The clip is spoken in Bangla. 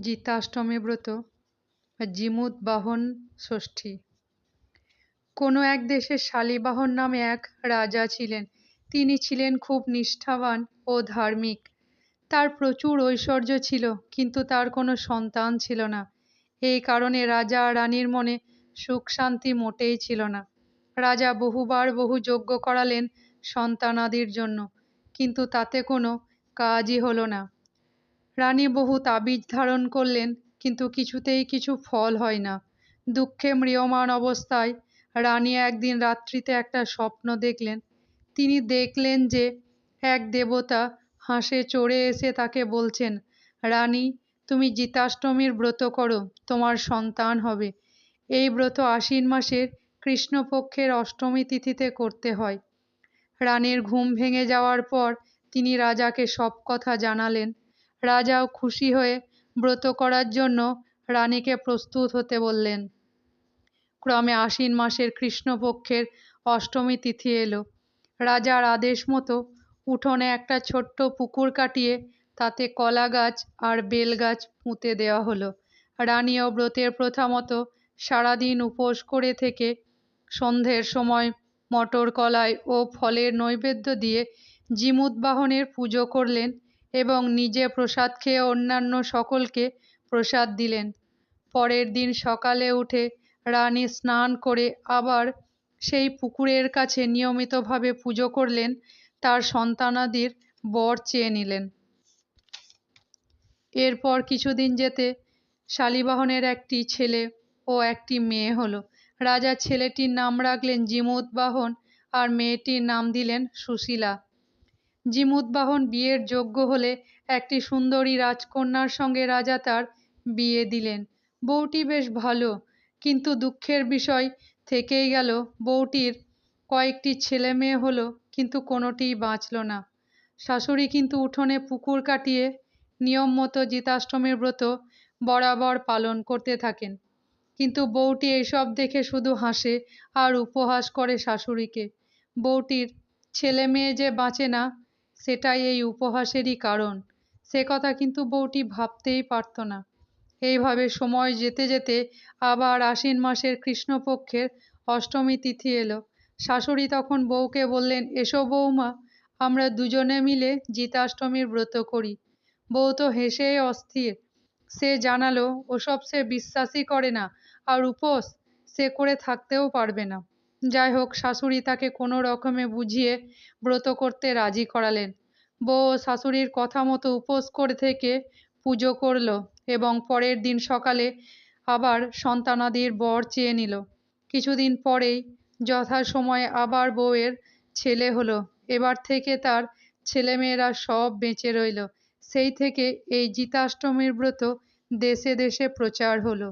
জিতাষ্টমী ব্রত বা জিমুত বাহন ষষ্ঠী। কোনো এক দেশে শালিবাহন নামে এক রাজা ছিলেন। তিনি ছিলেন খুব নিষ্ঠাবান ও ধার্মিক। তার প্রচুর ঐশ্বর্য ছিল, কিন্তু তার কোনো সন্তান ছিল না। এই কারণে রাজা রানীর মনে সুখ শান্তি মোটেই ছিল না। রাজা বহুবার বহু যজ্ঞ করালেন সন্তানাদির জন্য, কিন্তু তাতে কোনো কাজই হলো না। রানী বহু তাবিজ ধারণ করলেন, কিন্তু কিছুতেই কিছু ফল হয় না। দুঃখে ম্রিয়মান অবস্থায় রানী একদিন রাত্রিতে একটা স্বপ্ন দেখলেন। তিনি দেখলেন যে এক দেবতা হাঁসে চড়ে এসে তাকে বলছেন, রানী, তুমি জিতাষ্টমীর ব্রত করো, তোমার সন্তান হবে। এই ব্রত আশ্বিন মাসের কৃষ্ণপক্ষের অষ্টমী তিথিতে করতে হয়। রানীর ঘুম ভেঙে যাওয়ার পর তিনি রাজাকে সব কথা জানালেন। রাজাও খুশি হয়ে ব্রত করার জন্য রানীকে প্রস্তুত হতে বললেন। ক্রমে আশ্বিন মাসের কৃষ্ণপক্ষের অষ্টমী তিথি এলো। রাজার আদেশ মতো উঠোনে একটা ছোট্ট পুকুর কাটিয়ে তাতে কলা গাছ আর বেল গাছ পুঁতে দেওয়া হলো। রানীও ব্রতের প্রথা মতো সারাদিন উপোস করে থেকে সন্ধ্যের সময় মটর কলাই ও ফলের নৈবেদ্য দিয়ে জিমুদ্বাহনের পুজো করলেন এবং নিজে প্রসাদ খেয়ে অন্যান্য সকলকে প্রসাদ দিলেন। পরের দিন সকালে উঠে রানী স্নান করে আবার সেই পুকুরের কাছে নিয়মিতভাবে পুজো করলেন, তার সন্তানাদির বর চেয়ে নিলেন। এরপর কিছুদিন যেতে শালিবাহনের একটি ছেলে ও একটি মেয়ে হলো। রাজা ছেলেটির নাম রাখলেন জিমুদ্বাহন আর মেয়েটির নাম দিলেন সুশীলা। জিমুদ্বাহন বিয়ের যোগ্য হলে একটি সুন্দরী রাজকন্যার সঙ্গে রাজা তার বিয়ে দিলেন। বউটি বেশ ভালো, কিন্তু দুঃখের বিষয় থেকেই গেল বউটির কয়েকটি ছেলে মেয়ে হলো, কিন্তু কোনোটিই বাঁচল না। শাশুড়ি কিন্তু উঠোনে পুকুর কাটিয়ে নিয়ম মতো জিতাষ্টমীর ব্রত বরাবর পালন করতে থাকেন। কিন্তু বউটি এইসব দেখে শুধু হাসে আর উপহাস করে শাশুড়িকে। বউটির ছেলে মেয়ে যে বাঁচে না সেটাই এই উপহাসেরই কারণ। সে কথা কিন্তু বউটি ভাবতেই পারত না। এইভাবে সময় যেতে যেতে আবার আশ্বিন মাসের কৃষ্ণপক্ষের অষ্টমী তিথি এলো। শাশুড়ি তখন বউকে বললেন, এসো বৌমা আমরা দুজনে মিলে জিতাষ্টমীর ব্রত করি। বউ তো হেসেই অস্থির। সে জানালো, ওসব সে বিশ্বাসই করে না, আর উপোস সে করে থাকতেও পারবে না। যাই হোক শাশুড়ি তাকে কোনো রকমে বুঝিয়ে ব্রত করতে রাজি করালেন। বউ ও শাশুড়ির কথা মতো উপোস করে থেকে পুজো করল এবং পরের দিন সকালে আবার সন্তানাদির বর চেয়ে নিল। কিছুদিন পরেই যথাসময়ে আবার বউয়ের ছেলে হলো। এবার থেকে তার ছেলেমেয়েরা সব বেঁচে রইল। সেই থেকে এই জিতাষ্টমীর ব্রত দেশে দেশে প্রচার হলো।